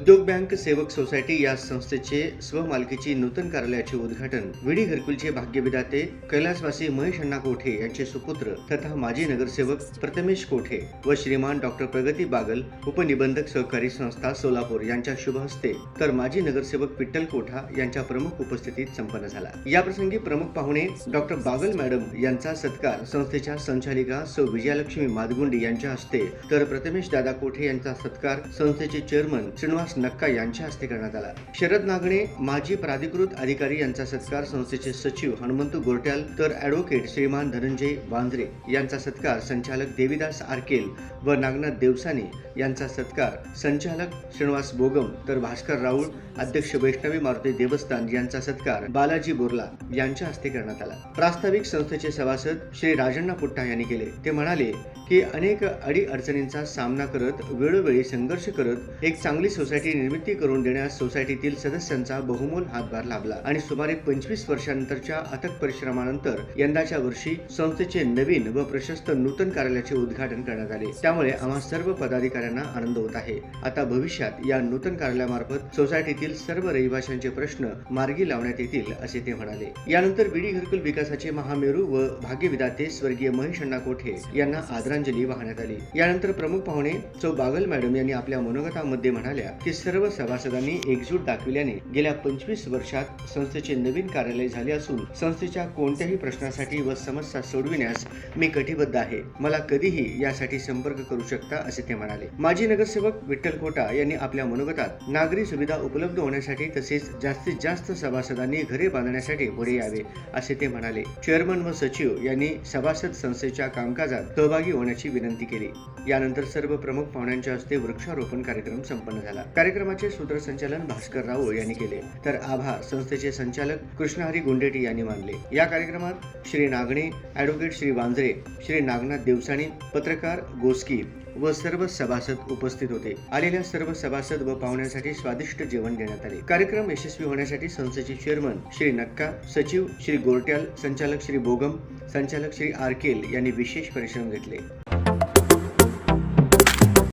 उद्योग बँक सेवक सोसायटी या संस्थेचे स्वमालकीची नूतन कार्यालयाचे उद्घाटन. विडी घरकुलचे भाग्यविदाते कैलासवासी महेश अण्णा कोठे यांचे सुपुत्र तथा माजी नगरसेवक प्रथमेश कोठे व श्रीमान डॉक्टर प्रगती बागल उपनिबंधक सहकारी संस्था सोलापूर यांच्या शुभ हस्ते तर माजी नगरसेवक विठ्ठल कोठा यांच्या प्रमुख उपस्थितीत संपन्न झाला. याप्रसंगी प्रमुख पाहुणे डॉक्टर बागल मॅडम यांचा सत्कार संस्थेच्या संचालिका सौ विजयालक्ष्मी मादगुंडी यांच्या हस्ते तर प्रथमेश दादा कोठे यांचा सत्कार संस्थेचे चेअरमन श्रीनिवास नक्का यांच्या हस्ते करण्यात आला. शरद नागणे माजी प्राधिकृत अधिकारी यांचा सत्कार संस्थेचे सचिव हनुमंत गोरट्याल तर ऍडव्होकेट श्रीमान धनंजय वांद्रे यांचा सत्कार संचालक देविदास आरकेल व नागनाथ देवसाने यांचा सत्कार संचालक श्रीनिवास बोगम तर भास्कर राऊळ अध्यक्ष वैष्णवी मारुती देवस्थान यांचा सत्कार बालाजी बोर्ला यांच्या हस्ते करण्यात आला. प्रास्ताविक संस्थेचे सभासद श्री राजण्णा पुट्टा यांनी केले. ते म्हणाले की अनेक अडी अडचणींचा सामना करत वेळोवेळी संघर्ष करत एक चांगली सोसायटी सोसायटी निर्मिती करून देण्यास सोसायटीतील सदस्यांचा बहुमोल हातभार लाभला आणि सुमारे पंचवीस वर्षांनंतरच्या अथक परिश्रमानंतर यंदाच्या वर्षी संस्थेचे नवीन व प्रशस्त नूतन कार्यालयाचे उद्घाटन करण्यात आले. त्यामुळे आम्हा सर्व पदाधिकाऱ्यांना आनंद होत आहे. आता भविष्यात या नूतन कार्यालयामार्फत सोसायटीतील सर्व रहिवाशांचे प्रश्न मार्गी लावण्यात येतील असे ते म्हणाले. यानंतर बीडी घरकुल विकासाचे महामेरू व भाग्यविदाते स्वर्गीय महेश अण्णा कोठे यांना आदरांजली वाहण्यात आली. यानंतर प्रमुख पाहुणे चौ बागल मॅडम यांनी आपल्या मनोगतामध्ये म्हणाल्या की सर्व सभासदांनी एकजूट दाखविल्याने गेल्या पंचवीस वर्षात संस्थेचे नवीन कार्यालय झाले असून संस्थेच्या कोणत्याही प्रश्नासाठी व समस्या सोडविण्यास मी कटिबद्ध आहे. मला कधीही यासाठी संपर्क करू शकता असे ते म्हणाले. माजी नगरसेवक विठ्ठल कोटा यांनी आपल्या मनोगतात नागरी सुविधा उपलब्ध होण्यासाठी तसेच जास्तीत जास्त सभासदांनी घरे बांधण्यासाठी पुढे यावे असे ते म्हणाले. चेअरमन व सचिव यांनी सभासद संस्थेच्या कामकाजात सहभागी होण्याची विनंती केली. यानंतर सर्व प्रमुख पाहुण्यांच्या हस्ते वृक्षारोपण कार्यक्रम संपन्न झाला. कार्यक्रमाचे सूत्रसंचालन भास्कर राऊळ यांनी केले. तर आभा संस्थेचे संचालक कृष्णहरी गुंडेटी यांनी मानले. या कार्यक्रमात श्री नागणे ॲडव्होकेट श्री वांजरे श्री नागनाथ देवसाणी पत्रकार गोस्की व सर्व सभासद उपस्थित होते. आलेल्या सर्व सभासद व पाहुण्यांसाठी स्वादिष्ट जेवण देण्यात आले. कार्यक्रम यशस्वी होण्यासाठी संस्थेचे चेअरमन श्री नक्का सचिव श्री गोरट्याल संचालक श्री बोगम संचालक श्री आरकेल यांनी विशेष परिश्रम घेतले.